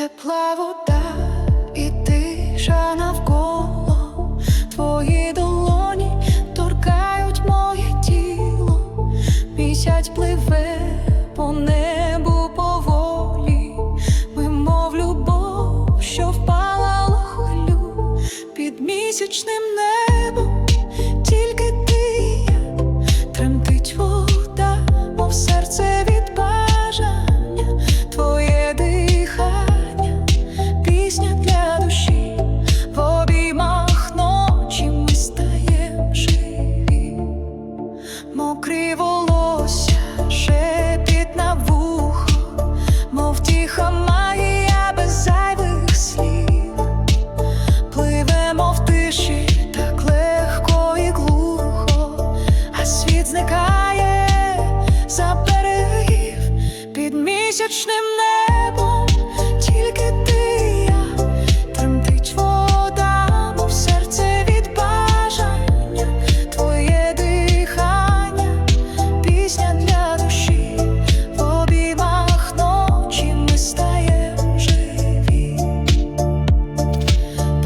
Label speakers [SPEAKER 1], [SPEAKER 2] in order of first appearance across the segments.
[SPEAKER 1] тепла вода і тиша навколо. Твої долоні торкають моє тіло, місяць пливе по небу поволі, мимов любов, що впала у хвилю під місячним небом. Зникає за берегів під місячним небом, тільки ти і я, тремтить вода, мов серце від бажання, твоє дихання, пісня для душі, в обіймах ночі ми стаєм живі.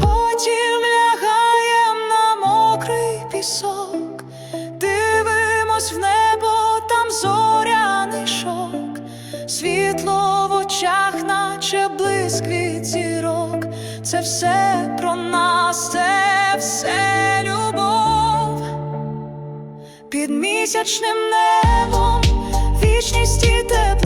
[SPEAKER 1] Потім лягаєм на мокрий пісок, дивимось в небо, там зоряний шок, світло в очах, наче блиск від зірок. Це все про нас, це все любов під місячним небом, вічність і тепло.